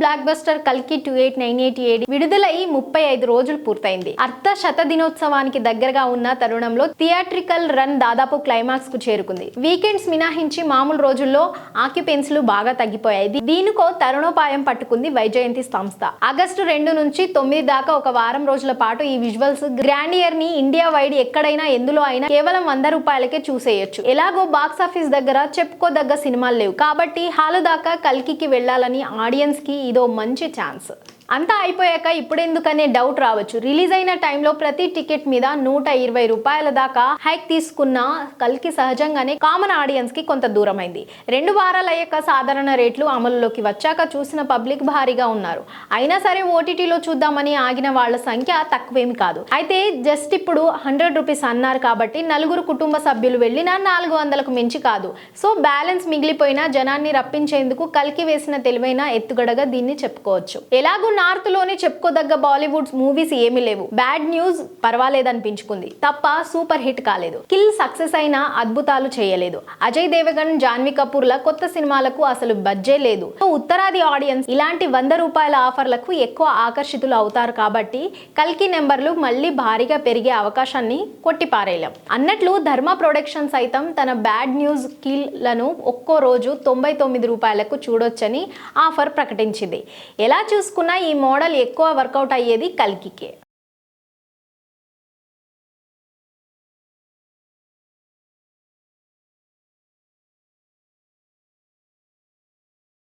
Block buster కల్కి two eight nine eight ఏడు విడుదలై ముప్పై ఐదు రోజులు పూర్తయింది. అర్ధ శత దినోత్సవానికి దగ్గరగా ఉన్న తరుణంలో థియేట్రికల్ రన్ దాదాపు క్లైమాక్స్కు చేరుకుంది. వీకెండ్స్ మినహాయించి మామూలు రోజుల్లో ఆక్యుపెన్సీలు బాగా తగ్గిపోయాయి. దీనికో తరుణోపాయం పట్టుకుంది వైజయంతి సంస్థ. ఆగస్టు రెండు నుంచి తొమ్మిది దాకా ఒక వారం రోజుల పాటు ఈ విజువల్స్ గ్రాండియర్ని ఇండియా వైడ్ ఎక్కడైనా ఎందులో అయినా కేవలం వంద రూపాయలకే చూసేయొచ్చు. ఎలాగో బాక్స్ ఆఫీస్ దగ్గర చెప్పుకోదగ్గ సినిమాలు లేవు. కాబట్టి హాలు దాకా కల్కికి వెళ్ళాలని ఆడియన్స్కి ఇదో మంచి ఛాన్స్. అంతా అయిపోయాక ఇప్పుడెందుకనే డౌట్ రావచ్చు. రిలీజ్ అయిన టైంలో ప్రతి టికెట్ మీద నూట ఇరవై రూపాయల దాకా హైక్ తీసుకున్న కల్కి సహజంగానే కామన్ ఆడియన్స్కి కొంత దూరమైంది. రెండు వారాలు అయ్యాక సాధారణ రేట్లు అమలులోకి వచ్చాక చూసిన పబ్లిక్ భారీగా ఉన్నారు. అయినా సరే ఓటీటీలో చూద్దామని ఆగిన వాళ్ళ సంఖ్య తక్కువేమి కాదు. అయితే జస్ట్ ఇప్పుడు హండ్రెడ్ రూపీస్ అన్నారు కాబట్టి నలుగురు కుటుంబ సభ్యులు వెళ్ళినా నాలుగు వందలకు మించి కాదు. సో బ్యాలెన్స్ మిగిలిపోయిన జనాన్ని రప్పించేందుకు కలికి వేసిన తెలివైన ఎత్తుగడగా దీన్ని చెప్పుకోవచ్చు. ఎలాగున్నా నార్త్లోనే చెప్పుకోదగ్గ బాలీవుడ్ మూవీస్ ఏమీ లేవు. బ్యాడ్ న్యూస్ పర్వాలేదనిపించుకుంది. తప్ప సూపర్ హిట్ కాలేదు. కిల్ సక్సెస్ అయినా అద్భుతాలు చేయలేదు. అజయ్ దేవగన్ జాన్వీ కపూర్ల కొత్త సినిమాలకు అసలు బడ్జే లేదు. ఉత్తరాది ఆడియన్స్ ఇలాంటి వంద రూపాయల ఆఫర్లకు ఎక్కువ ఆకర్షితులు అవుతారు కాబట్టి కల్కి నెంబర్లు మళ్ళీ భారీగా పెరిగే అవకాశాన్ని కొట్టిపారేయలేం. అన్నట్లు ధర్మ ప్రొడక్షన్ సైతం తన బ్యాడ్ న్యూస్ కిల్లను ఒక్కో రోజు తొంభై తొమ్మిది రూపాయలకు చూడొచ్చని ఆఫర్ ప్రకటించింది. ఎలా చూసుకున్నా ఈ మోడల్ ఎక్కువ వర్కౌట్ అయ్యేది కల్కికే.